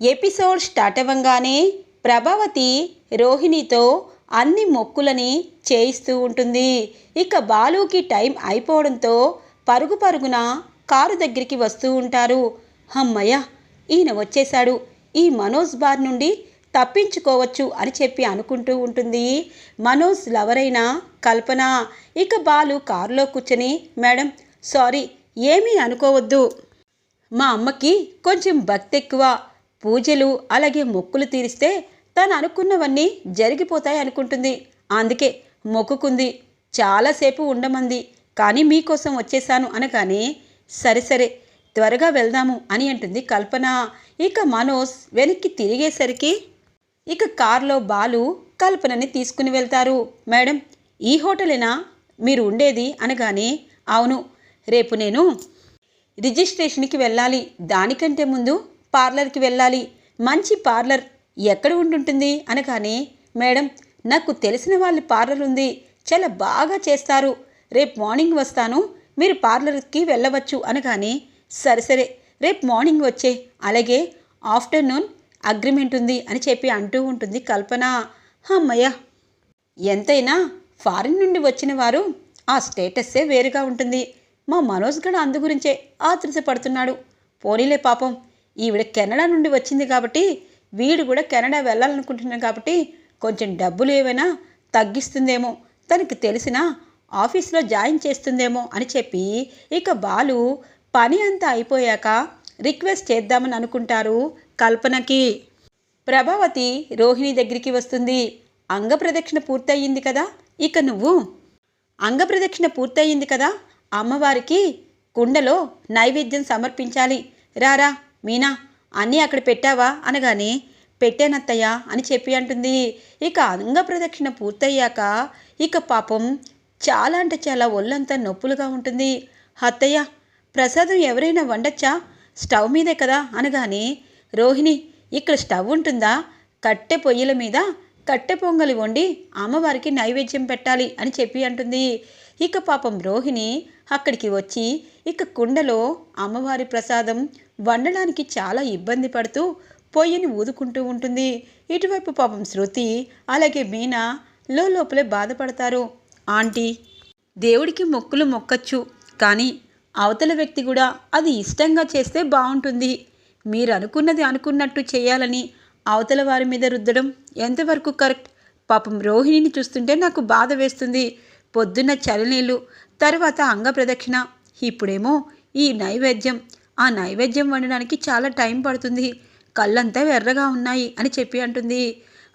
Episode start అవ్వంగానే ప్రభావతి రోహిణితో అన్ని మొక్కులని చేయిస్తూ ఉంటుంది. ఇక బాలుకి టైం అయిపోవడంతో పరుగు పరుగున కారు దగ్గరికి వస్తూ ఉంటారు. అమ్మయ్య ఈయన వచ్చేశాడు. ఈ మనోజ్ బార్ నుండి తప్పించుకోవచ్చు అని చెప్పి అనుకుంటూ ఉంటుంది. మనోజ్ లవరైన కల్పన. ఇక బాలు కారులో కూర్చొని మేడం సారీ ఏమీ అనుకోవద్దు. మా అమ్మకి కొంచెం భక్తి ఎక్కువ పూజలు అలాగే మొక్కులు తీరిస్తే తను అనుకున్నవన్నీ జరిగిపోతాయి అనుకుంటుంది. అందుకే మొక్కుకుంది. చాలాసేపు ఉండమంది. కానీ మీకోసం వచ్చేసాను అనగానే సరే సరే త్వరగా వెళ్దాము అని అంటుంది కల్పన. ఇక మనోజ్ వెనక్కి తిరిగేసరికి ఇక కారులో బాలు కల్పనని తీసుకుని వెళ్తారు. మేడం ఈ హోటలేనా? మీరు ఉండేది? అనగానే అవును రేపు నేను రిజిస్ట్రేషన్కి వెళ్ళాలి. దానికంటే ముందు పార్లర్కి వెళ్ళాలి. మంచి పార్లర్ ఎక్కడ ఉంటుంటుంది అనగానే మేడం నాకు తెలిసిన వాళ్ళ పార్లర్ ఉంది. చాలా బాగా చేస్తారు. రేపు మార్నింగ్ వస్తాను. మీరు పార్లర్కి వెళ్ళవచ్చు. అనగానే సరే సరే. రేపు మార్నింగ్ వచ్చే. అలాగే ఆఫ్టర్నూన్ అగ్రిమెంట్ ఉంది అని చెప్పి అంటూ ఉంటుంది కల్పన. అమ్మయ్య ఎంతైనా ఫారిన్ నుండి వచ్చిన వారు ఆ స్టేటస్సే వేరుగా ఉంటుంది. మా మనోజ్ గడ అందు గురించే ఆతృత పడుతున్నాడు. పోనీలే పాపం. ఈవిడ కెనడా నుండి వచ్చింది కాబట్టి వీడు కూడా కెనడా వెళ్ళాలనుకుంటున్నాను కాబట్టి కొంచెం డబ్బులు ఏమైనా తగ్గిస్తుందేమో తనకి తెలిసిన ఆఫీస్లో జాయిన్ చేస్తుందేమో అని చెప్పి ఇక బాలు పని అంతా అయిపోయాక రిక్వెస్ట్ చేద్దామని అనుకుంటారు కల్పనకి. ప్రభావతి రోహిణి దగ్గరికి వస్తుంది. అంగప్రదక్షిణ పూర్తయింది కదా ఇక నువ్వు? అంగప్రదక్షిణ పూర్తయింది కదా అమ్మవారికి కుండలో నైవేద్యం సమర్పించాలి. రారా. మీనా అన్నీ అక్కడ పెట్టావా? అనగానే పెట్టానత్తయ్య అని చెప్పి అంటుంది. ఇక అంగప్రదక్షిణ పూర్తయ్యాక ఇక పాపం చాలా అంటే చాలా ఒళ్ళంతా నొప్పులుగా ఉంటుంది. అత్తయ్య ప్రసాదం ఎవరైనా వండొచ్చా? స్టవ్ మీదే కదా? అనగానే రోహిణి ఇక్కడ స్టవ్ ఉంటుందా? కట్టె పొయ్యిల మీద కట్టె పొంగలి వండి అమ్మవారికి నైవేద్యం పెట్టాలి అని చెప్పి అంటుంది. ఇక పాపం రోహిణి అక్కడికి వచ్చి ఇక కుండలో అమ్మవారి ప్రసాదం వండడానికి చాలా ఇబ్బంది పడుతూ పొయ్యిని ఊదుకుంటూ ఉంటుంది. ఇటువైపు పాపం శృతి అలాగే మీనా లోపలే బాధపడతారు. ఆంటీ దేవుడికి మొక్కులు మొక్కచ్చు కానీ అవతల వ్యక్తి కూడా అది ఇష్టంగా చేస్తే బాగుంటుంది మీరు అనుకున్నది అనుకున్నట్టు చేయాలని అవతల వారి మీద రుద్దడం ఎంతవరకు కరెక్ట్? పాపం రోహిణిని చూస్తుంటే నాకు బాధ వేస్తుంది. పొద్దున్న చలనీళ్ళు తర్వాత అంగప్రదక్షిణ ఇప్పుడేమో ఈ నైవేద్యం. ఆ నైవేద్యం వండడానికి చాలా టైం పడుతుంది. కళ్ళంతా ఎర్రగా ఉన్నాయి అని చెప్పి అంటుంది.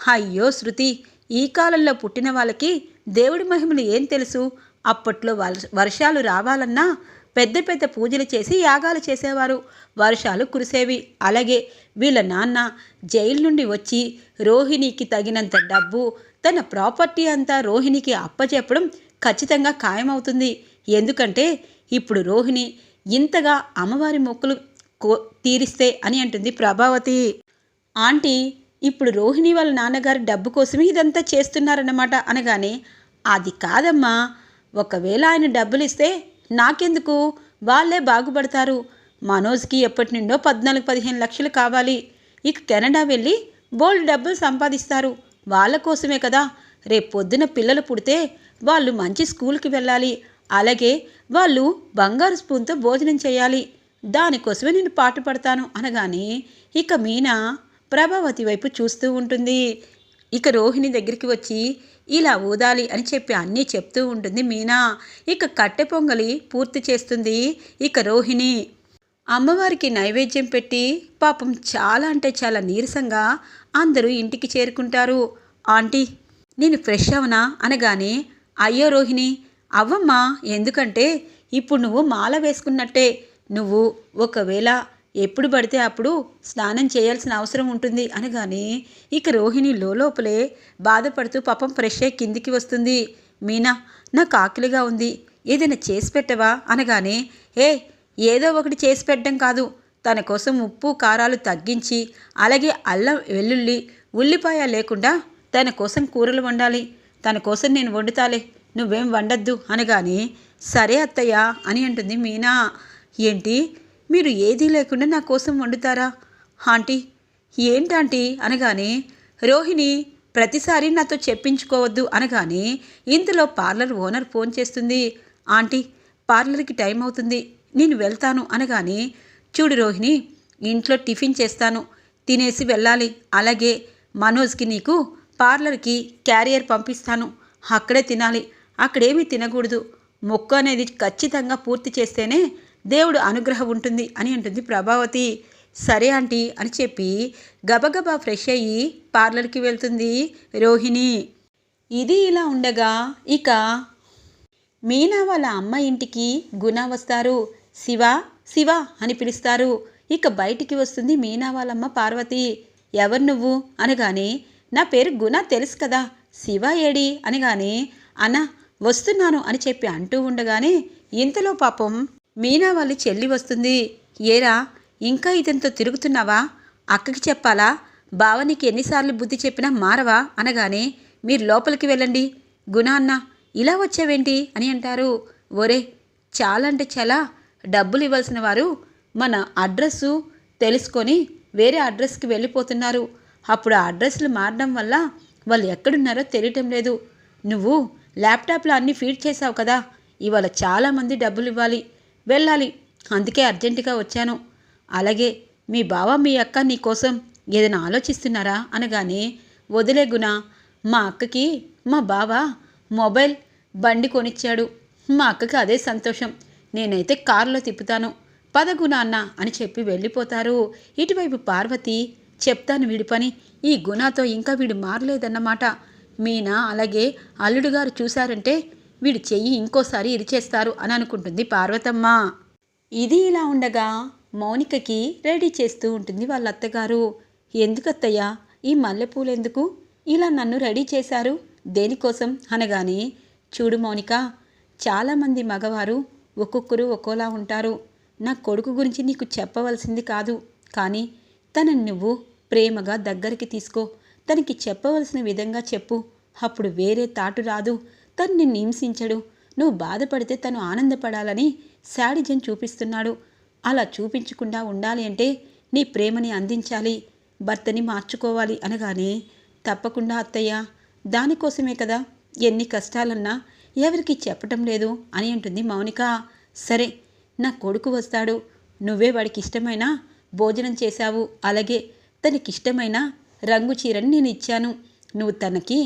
అయ్యో శృతి ఈ కాలంలో పుట్టిన వాళ్ళకి దేవుడి మహిమలు ఏం తెలుసు? అప్పట్లో వర్షాలు రావాలన్నా పెద్ద పెద్ద పూజలు చేసి యాగాలు చేసేవారు. వర్షాలు కురిసేవి. అలాగే వీళ్ళ నాన్న జైలు నుండి వచ్చి రోహిణికి తగినంత డబ్బు తన ప్రాపర్టీ అంతా రోహిణికి అప్పచెప్పడం ఖచ్చితంగా ఖాయమవుతుంది. ఎందుకంటే ఇప్పుడు రోహిణి ఇంతగా అమ్మవారి మొక్కులు కో తీరిస్తే అని అంటుంది ప్రభావతి. ఆంటీ ఇప్పుడు రోహిణి వాళ్ళ నాన్నగారు డబ్బు కోసమే ఇదంతా చేస్తున్నారన్నమాట అనగానే అది కాదమ్మా. ఒకవేళ ఆయన డబ్బులు ఇస్తే నాకెందుకు? వాళ్ళే బాగుపడతారు. మనోజ్కి ఎప్పటి నుండో పద్నాలుగు పదిహేను లక్షలు కావాలి. ఇక కెనడా వెళ్ళి బోల్డ్ డబ్బులు సంపాదిస్తారు. వాళ్ళ కోసమే కదా. రేపు పొద్దున పిల్లలు పుడితే వాళ్ళు మంచి స్కూల్కి వెళ్ళాలి. అలాగే వాళ్ళు బంగారు స్పూన్తో భోజనం చేయాలి. దానికోసమే నేను పాటు పడతాను అనగానే ఇక మీనా ప్రభావతి వైపు చూస్తూ ఉంటుంది. ఇక రోహిణి దగ్గరికి వచ్చి ఇలా ఊదాలి అని చెప్పి అన్నీ చెప్తూ ఉంటుంది మీనా. ఇక కట్టె పొంగలి పూర్తి చేస్తుంది ఇక రోహిణి. అమ్మవారికి నైవేద్యం పెట్టి పాపం చాలా అంటే చాలా నీరసంగా అందరూ ఇంటికి చేరుకుంటారు. ఆంటీ నేను ఫ్రెష్ అవనా? అనగానే అయ్యో రోహిణి అవ్వమ్మా ఎందుకంటే ఇప్పుడు నువ్వు మాల వేసుకున్నట్టే. నువ్వు ఒకవేళ ఎప్పుడు పడితే అప్పుడు స్నానం చేయాల్సిన అవసరం ఉంటుంది అనగానే ఇక రోహిణి లోపలే బాధపడుతూ పాపం ఫ్రెష్ అయ్యి కిందికి వస్తుంది. మీనా నాకు ఆకలిగా ఉంది. ఏదైనా చేసి పెట్టవా? అనగానే ఏ ఏదో ఒకటి చేసి పెట్టడం కాదు. తన కోసం ఉప్పు కారాలు తగ్గించి అలాగే అల్లం వెల్లుల్లి ఉల్లిపాయ లేకుండా తన కోసం కూరలు వండాలి. తన కోసం నేను వండుతాలే. నువ్వేం వండద్దు అనగానే సరే అత్తయ్య అని అంటుంది మీనా. ఏంటి? మీరు ఏదీ లేకుండా నా కోసం వండుతారా? ఆంటీ ఏంటంటీ అనగానే రోహిణి ప్రతిసారి నాతో చెప్పించుకోవద్దు అనగానే ఇంతలో పార్లర్ ఓనర్ ఫోన్ చేస్తుంది. ఆంటీ పార్లర్కి టైం అవుతుంది నేను వెళ్తాను అనగానే చూడు రోహిణి ఇంట్లో టిఫిన్ చేస్తాను తినేసి వెళ్ళాలి. అలాగే మనోజ్కి నీకు పార్లర్కి క్యారియర్ పంపిస్తాను అక్కడే తినాలి. అక్కడేమీ తినకూడదు. మొక్కు అనేది ఖచ్చితంగా పూర్తి చేస్తేనే దేవుడు అనుగ్రహం ఉంటుంది అని అంటుంది ప్రభావతి. సరే ఆంటీ అని చెప్పి గబగబా ఫ్రెష్ అయ్యి పార్లర్కి వెళ్తుంది రోహిణి. ఇది ఇలా ఉండగా ఇక మీనా వాళ్ళ అమ్మ ఇంటికి గుణ వస్తారు. శివ శివ అని పిలుస్తారు. ఇక బయటికి వస్తుంది మీనా వాళ్ళమ్మ పార్వతి. ఎవరు నువ్వు? అనగానే నా పేరు గుణ తెలుసు కదా. శివ ఏడి? అనగానే అన్న వస్తున్నాను అని చెప్పి అంటూ ఉండగానే ఇంతలో పాపం మీనా వాళ్ళ చెల్లి వస్తుంది. ఏరా ఇంకా ఇతనితో తిరుగుతున్నావా? అక్కకి చెప్పాలా? బావ నీకు ఎన్నిసార్లు బుద్ధి చెప్పినా మారవా? అనగానే మీరు లోపలికి వెళ్ళండి. గుణా అన్న ఇలా వచ్చావేంటి? అని అంటారు. ఒరే చాలా అంటే చాలా డబ్బులు ఇవ్వాల్సిన వారు మన అడ్రస్సు తెలుసుకొని వేరే అడ్రస్కి వెళ్ళిపోతున్నారు. అప్పుడు ఆ అడ్రస్లు మారడం వల్ల వాళ్ళు ఎక్కడున్నారో తెలియటం లేదు. నువ్వు ల్యాప్టాప్లో అన్నీ ఫీడ్ చేశావు కదా. ఇవాళ చాలామంది డబ్బులు ఇవ్వాలి. వెళ్ళాలి. అందుకే అర్జెంటుగా వచ్చాను. అలాగే మీ బావ మీ అక్క నీకోసం ఏదైనా ఆలోచిస్తున్నారా? అనగానే వదిలే గుణ మా అక్కకి మా బావ మొబైల్ బండి కొనిచ్చాడు. మా అక్కకి అదే సంతోషం. నేనైతే కారులో తిప్పుతాను. పదగుణ అన్న అని చెప్పి వెళ్ళిపోతారు. ఇటువైపు పార్వతి చెప్తాను వీడి పని. ఈ గుణాతో ఇంకా వీడు మారలేదన్నమాట. మీనా అలాగే అల్లుడు గారు చూశారంటే వీడు చెయ్యి ఇంకోసారి ఇరిచేస్తారు అని అనుకుంటుంది పార్వతమ్మ. ఇది ఇలా ఉండగా మౌనికకి రెడీ చేస్తూ ఉంటుంది వాళ్ళ అత్తగారు ఎందుకత్తయ్యా ఈ మల్లెపూలు ఎందుకు? ఇలా నన్ను రెడీ చేశారు. దేనికోసం? అనగానే చూడు మౌనిక చాలామంది మగవారు ఒక్కొక్కరు ఒక్కోలా ఉంటారు. నా కొడుకు గురించి నీకు చెప్పవలసింది కాదు. కానీ తనని నువ్వు ప్రేమగా దగ్గరికి తీసుకో. తనకి చెప్పవలసిన విధంగా చెప్పు. అప్పుడు వేరే తాటు రాదు. తను నిన్ను హింసించడు. నువ్వు బాధపడితే తను ఆనందపడాలని శాడిజం చూపిస్తున్నాడు. అలా చూపించకుండా ఉండాలి అంటే నీ ప్రేమని అందించాలి. భర్తని మార్చుకోవాలి అనగానే తప్పకుండా అత్తయ్య దానికోసమే కదా ఎన్ని కష్టాలన్నా ఎవరికి చెప్పటం లేదు అని అంటుంది మౌనిక. సరే నా కొడుకు వస్తాడు. నువ్వే వాడికి ఇష్టమైన భోజనం చేశావు. అలాగే తనకిష్టమైన రంగు చీరని నేను ఇచ్చాను. నువ్వు తనకి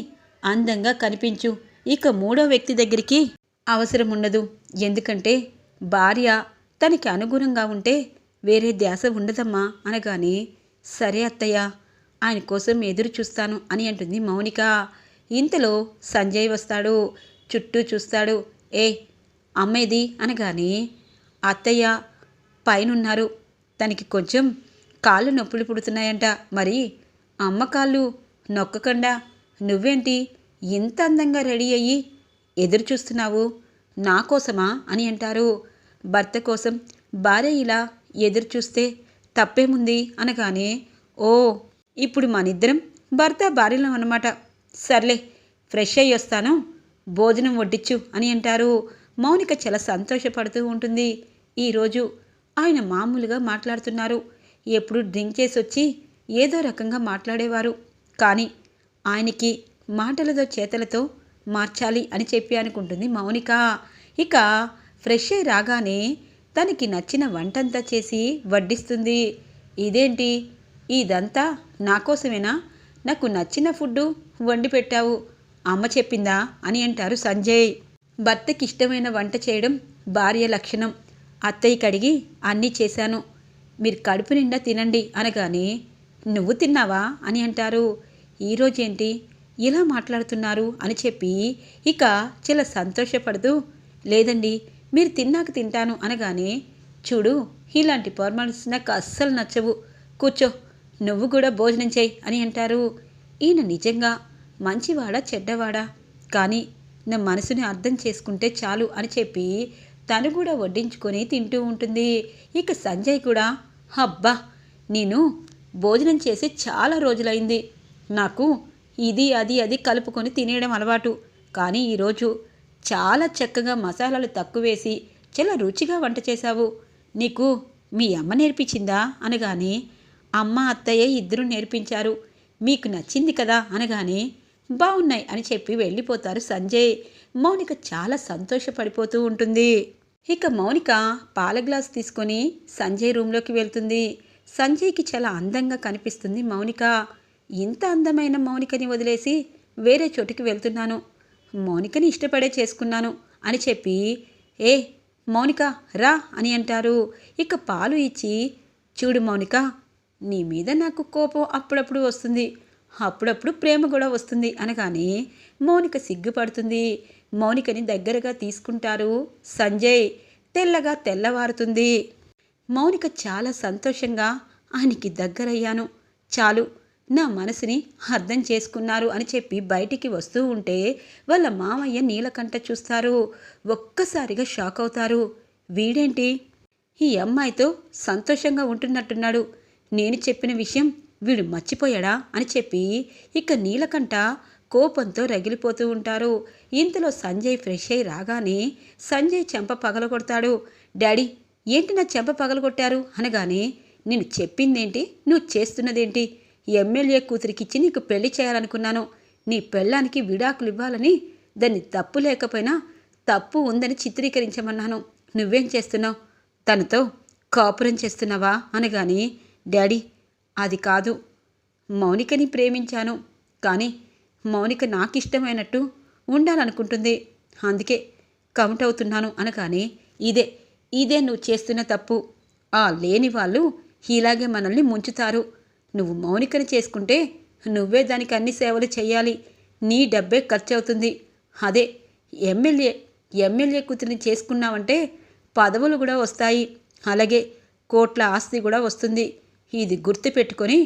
అందంగా కనిపించు. ఇక మూడో వ్యక్తి దగ్గరికి అవసరం ఉండదు. ఎందుకంటే భార్య తనకి అనుగుణంగా ఉంటే వేరే ధ్యాస ఉండదమ్మా అనగానే సరే అత్తయ్య ఆయన కోసం ఎదురు చూస్తాను అని అంటుంది మౌనిక. ఇంతలో సంజయ్ వస్తాడు. చుట్టూ చూస్తాడు. ఏ అమ్మేది అనగానే అత్తయ్య పైనున్నారు. తనకి కొంచెం కాళ్ళు నొప్పులు పుడుతున్నాయంట. మరి అమ్మకాళ్ళు నొక్కకుండా. నువ్వేంటి ఇంత అందంగా రెడీ అయ్యి ఎదురు చూస్తున్నావు? నా కోసమా అని అంటారు. భర్త కోసం భార్య ఇలా ఎదురు చూస్తే తప్పేముంది అనగానే ఓ ఇప్పుడు మనిద్దరం భర్త భార్యలం అనమాట సర్లే ఫ్రెష్ అయ్యి వస్తాను. భోజనం వడ్డించు అని అంటారు. మౌనిక చాలా సంతోషపడుతూ ఉంటుంది. ఈరోజు ఆయన మామూలుగా మాట్లాడుతున్నారు. ఎప్పుడు డ్రింక్ చేసి వచ్చి ఏదో రకంగా మాట్లాడేవారు. కానీ ఆయనకి మాటలతో చేతలతో మార్చాలి అని చెప్పి అనుకుంటుంది మౌనిక. ఇక ఫ్రెష్ అయి రాగానే తనకి నచ్చిన వంటంతా చేసి వడ్డిస్తుంది. ఇదేంటి? ఇదంతా నా కోసమేనా? నాకు నచ్చిన ఫుడ్డు వండి పెట్టావు. అమ్మ చెప్పిందా? అని అంటారు సంజయ్. భర్తకి ఇష్టమైన వంట చేయడం భార్య లక్షణం. అత్తయ్య కడిగి అన్నీ చేశాను. మీరు కడుపు నిండా తినండి అనగానే నువ్వు తిన్నావా? అని అంటారు. ఈరోజేంటి ఇలా మాట్లాడుతున్నారు? అని చెప్పి ఇక చాలా సంతోషపడుతూ లేదండి మీరు తిన్నాక తింటాను అనగానే చూడు ఇలాంటి ఫార్మాలిటీస్ నాకు అస్సలు నచ్చవు. కూర్చో నువ్వు కూడా భోజనం చేయి అని అంటారు. ఈయన నిజంగా మంచివాడా చెడ్డవాడా? కానీ నా మనసుని అర్థం చేసుకుంటే చాలు అని చెప్పి తను కూడా వడ్డించుకొని తింటూ ఉంటుంది. ఇక సంజయ్ కూడా అబ్బా నేను భోజనం చేసి చాలా రోజులైంది. నాకు ఇది అది అది కలుపుకొని తినేయడం అలవాటు. కానీ ఈరోజు చాలా చక్కగా మసాలాలు తక్కువ వేసి చాలా రుచిగా వంట చేశావు. నీకు మీ అమ్మ నేర్పించిందా? అనగానే అమ్మ అత్తయ్య ఇద్దరు నేర్పించారు. మీకు నచ్చింది కదా? అనగానే బాగున్నాయి అని చెప్పి వెళ్ళిపోతారు సంజయ్. మౌనిక చాలా సంతోషపడిపోతూ ఉంటుంది. ఇక మౌనిక పాల గ్లాస్ తీసుకొని సంజయ్ రూమ్లోకి వెళ్తుంది. సంజయ్కి చాలా అందంగా కనిపిస్తుంది మౌనిక. ఇంత అందమైన మౌనికని వదిలేసి వేరే చోటికి వెళ్తున్నాను. మౌనికని ఇష్టపడే చేసుకున్నాను అని చెప్పి ఏ మౌనిక రా అని అంటారు. ఇక పాలు ఇచ్చి చూడు మౌనిక నీ మీద నాకు కోపం అప్పుడప్పుడు వస్తుంది. అప్పుడప్పుడు ప్రేమ కూడా వస్తుంది అనగానే మౌనిక సిగ్గుపడుతుంది. మౌనికని దగ్గరగా తీసుకుంటారు సంజయ్. తెల్లగా తెల్లవారుతుంది. మౌనిక చాలా సంతోషంగా ఆయనకి దగ్గరయ్యాను. చాలు నా మనసుని అర్థం చేసుకున్నారు అని చెప్పి బయటికి వస్తూ ఉంటే వాళ్ళ మామయ్య నీలకంట చూస్తారు. ఒక్కసారిగా షాక్ అవుతారు. వీడేంటి? ఈ అమ్మాయితో సంతోషంగా ఉంటున్నట్టున్నాడు. నేను చెప్పిన విషయం వీడు మర్చిపోయాడా అని చెప్పి ఇక నీలకంట కోపంతో రగిలిపోతూ ఉంటారు. ఇంతలో సంజయ్ ఫ్రెష్ అయి రాగానే సంజయ్ చెంప పగలగొడతాడు. డాడీ ఏంటి నా చెంప పగలగొట్టారు? అనగానే నేను చెప్పిందేంటి? నువ్వు చేస్తున్నదేంటి? ఎమ్మెల్యే కూతురికిచ్చి నీకు పెళ్ళి చేయాలనుకున్నాను. నీ పెళ్ళానికి విడాకులు ఇవ్వాలని దాన్ని తప్పు లేకపోయినా తప్పు ఉందని చిత్రీకరించమన్నాను. నువ్వేం చేస్తున్నావు? తనతో కాపురం చేస్తున్నావా? అనగాని డాడీ అది కాదు. మౌనికని ప్రేమించాను. కానీ మౌనిక నాకు ఇష్టమైనట్టు ఉండాలనుకుంటుంది. అందుకే కౌంట్ అవుతున్నాను. అనగానే ఇదే ఇదే నువ్వు చేస్తున్న తప్పు. ఆ లేని వాళ్ళు ఇలాగే మనల్ని ముంచుతారు. నువ్వు మౌనికని చేసుకుంటే నువ్వే దానికి అన్ని సేవలు చేయాలి. నీ డబ్బే ఖర్చు అవుతుంది అదే ఎమ్మెల్యే ఎమ్మెల్యే కూతురిని చేసుకున్నావంటే పదవులు కూడా వస్తాయి. అలాగే కోట్ల ఆస్తి కూడా వస్తుంది. ఇది గుర్తుపెట్టుకొని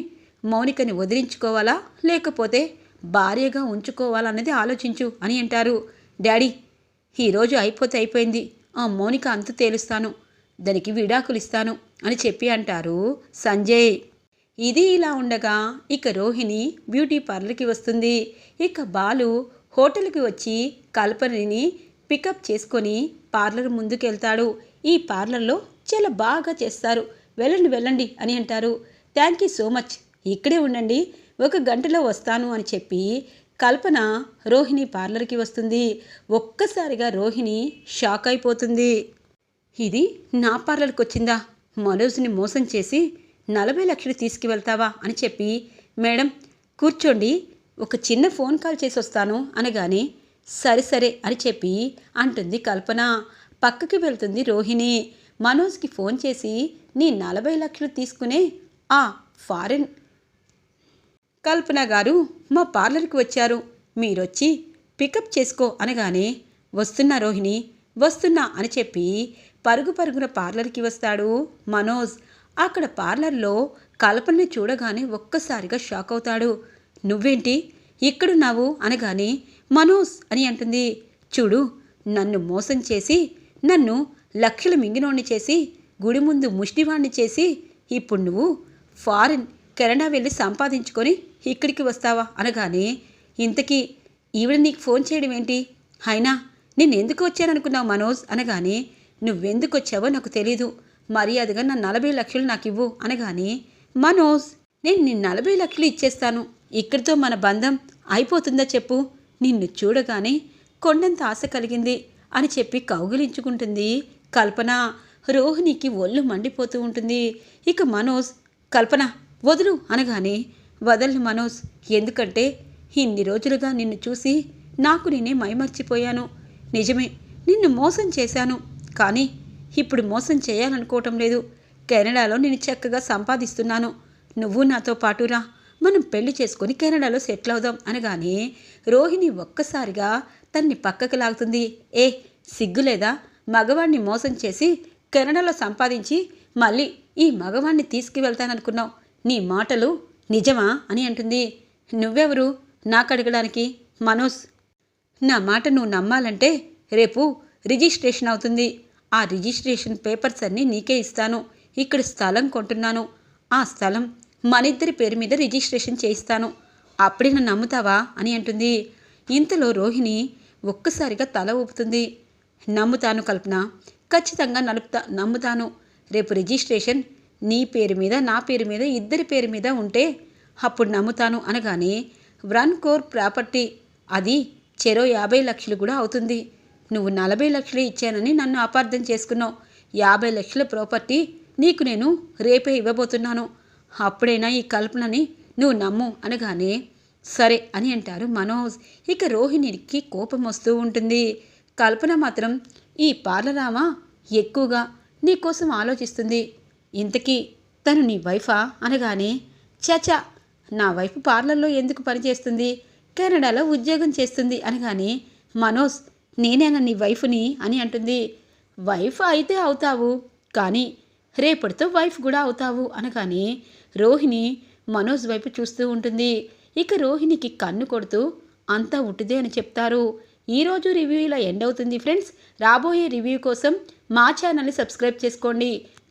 మౌనికని వదిలించుకోవాలా? లేకపోతే భార్యగా ఉంచుకోవాలన్నది ఆలోచించు అని అంటారు. డాడీ ఈరోజు అయిపోతే అయిపోయింది. ఆ మౌనిక అంతు తేలుస్తాను. దానికి విడాకులు ఇస్తాను అని చెప్పి అంటారు సంజయ్. ఇది ఇలా ఉండగా ఇక రోహిణి బ్యూటీ పార్లర్కి వస్తుంది. ఇక బాలు హోటల్కి వచ్చి కల్పనని పికప్ చేసుకొని పార్లర్ ముందుకెళ్తాడు. ఈ పార్లర్లో చాలా బాగా చేస్తారు. వెళ్ళండి వెళ్ళండి అని అంటారు. Thank you so much. ఇక్కడే ఉండండి. ఒక గంటలో వస్తాను అని చెప్పి కల్పన రోహిణి పార్లర్కి వస్తుంది. ఒక్కసారిగా రోహిణి షాక్ అయిపోతుంది. ఇది నా పార్లర్కి వచ్చిందా? మనోజ్ని మోసం చేసి నలభై లక్షలు తీసుకువెళ్తావా? అని చెప్పి మేడం కూర్చోండి. ఒక చిన్న ఫోన్ కాల్ చేసి వస్తాను అనగానే సరే సరే అని చెప్పి అంటుంది కల్పన. పక్కకి వెళ్తుంది రోహిణి. మనోజ్కి ఫోన్ చేసి నీ నలభై లక్షలు తీసుకునే ఆ ఫారిన్ కల్పన గారు మా పార్లర్కి వచ్చారు. మీరొచ్చి పికప్ చేసుకో అనగానే వస్తున్నా రోహిణి వస్తున్నా అని చెప్పి పరుగు పరుగున పార్లర్కి వస్తాడు మనోజ్. అక్కడ పార్లర్లో కల్పనని చూడగానే ఒక్కసారిగా షాక్ అవుతాడు. నువ్వేంటి? ఇక్కడున్నావు? అనగానే మనోజ్ అని అంటుంది. చూడు నన్ను మోసం చేసి నన్ను లక్షల మింగినోడిని చేసి గుడి ముందు ముష్టివాణ్ణి చేసి ఇప్పుడు నువ్వు ఫారిన్ కెనడా వెళ్ళి సంపాదించుకొని ఇక్కడికి వస్తావా? అనగానే ఇంతకీ ఈవిడ నీకు ఫోన్ చేయడం ఏంటి? అయినా నేను ఎందుకు వచ్చాననుకున్నావు మనోజ్? అనగానే నువ్వెందుకు వచ్చావో నాకు తెలీదు. మర్యాదగా నా నలభై లక్షలు నాకు ఇవ్వు అనగానే మనోజ్ నేను నీ నలభై లక్షలు ఇచ్చేస్తాను. ఇక్కడితో మన బంధం అయిపోతుందా చెప్పు? నిన్ను చూడగానే కొండంత ఆశ కలిగింది అని చెప్పి కౌగిలించుకుంటుంది. కల్పన రోహిణికి ఒళ్ళు మండిపోతూ ఉంటుంది. ఇక మనోజ్ కల్పన వదులు. అనగానే వదలను మనోజ్. ఎందుకంటే ఇన్ని రోజులుగా నిన్ను చూసి నాకు నేనే మైమర్చిపోయాను. నిజమే నిన్ను మోసం చేశాను. కానీ ఇప్పుడు మోసం చేయాలనుకోవటం లేదు. కెనడాలో నేను చక్కగా సంపాదిస్తున్నాను. నువ్వు నాతో పాటురా. మనం పెళ్ళి చేసుకొని కెనడాలో సెటిల్ అవుదాం అనగానే రోహిణి ఒక్కసారిగా తన్ని పక్కకు లాగుతుంది. ఏ సిగ్గులేదా మగవాణ్ణి మోసం చేసి కెనడాలో సంపాదించి మళ్ళీ ఈ మగవాణ్ణి తీసుకువెళ్తాననుకున్నావు. నీ మాటలు నిజమా అని అంటుంది. నువ్వెవరు? నాకు అడగడానికి మనోజ్. నా మాట నువ్వు నమ్మాలంటే రేపు రిజిస్ట్రేషన్ అవుతుంది. ఆ రిజిస్ట్రేషన్ పేపర్స్ అన్నీ నీకే ఇస్తాను. ఇక్కడ స్థలం కొంటున్నాను. ఆ స్థలం మనిద్దరి పేరు మీద రిజిస్ట్రేషన్ చేయిస్తాను. అప్పుడే నన్ను నమ్ముతావా అని అంటుంది. ఇంతలో రోహిణి ఒక్కసారిగా తల ఊపుతుంది. నమ్ముతాను కల్పన. ఖచ్చితంగా నలుపుతా నమ్ముతాను. రేపు రిజిస్ట్రేషన్ నీ పేరు మీద నా పేరు మీద ఇద్దరి పేరు మీద ఉంటే అప్పుడు నమ్ముతాను అనగానే వన్ కోర్ ప్రాపర్టీ అది చెరో యాభై లక్షలు కూడా అవుతుంది. నువ్వు నలభై లక్షలు ఇచ్చానని నన్ను అపార్థం చేసుకున్నావు. యాభై లక్షల ప్రాపర్టీ నీకు నేను రేపే ఇవ్వబోతున్నాను. అప్పుడైనా ఈ కల్పనని నువ్వు నమ్ము అనగానే సరే అని అంటారు మనోజ్. ఇక రోహిణికి కోపం వస్తూ ఉంటుంది. కల్పన మాత్రం ఈ పార్లరామా? ఎక్కువగా నీకోసం ఆలోచిస్తుంది. ఇంతకీ తను నీ వైఫా? అనగానే చచా నా వైఫ్ పార్లర్లో ఎందుకు పనిచేస్తుంది? కెనడాలో ఉద్యోగం చేస్తుంది. అనగానే మనోజ్ నేనేనా నీ వైఫ్ని? అని అంటుంది. వైఫ్ అయితే అవుతావు కానీ రేపటితో వైఫ్ కూడా అవుతావు. అనగానే రోహిణి మనోజ్ వైపు చూస్తూ ఉంటుంది. ఇక రోహిణికి కన్ను కొడుతూ అంతా ఉట్టిదే అని చెప్తారు. ఈరోజు రివ్యూ ఇలా ఎండ్ అవుతుంది. ఫ్రెండ్స్ రాబోయే రివ్యూ కోసం మా ఛానల్ని సబ్స్క్రైబ్ చేసుకోండి.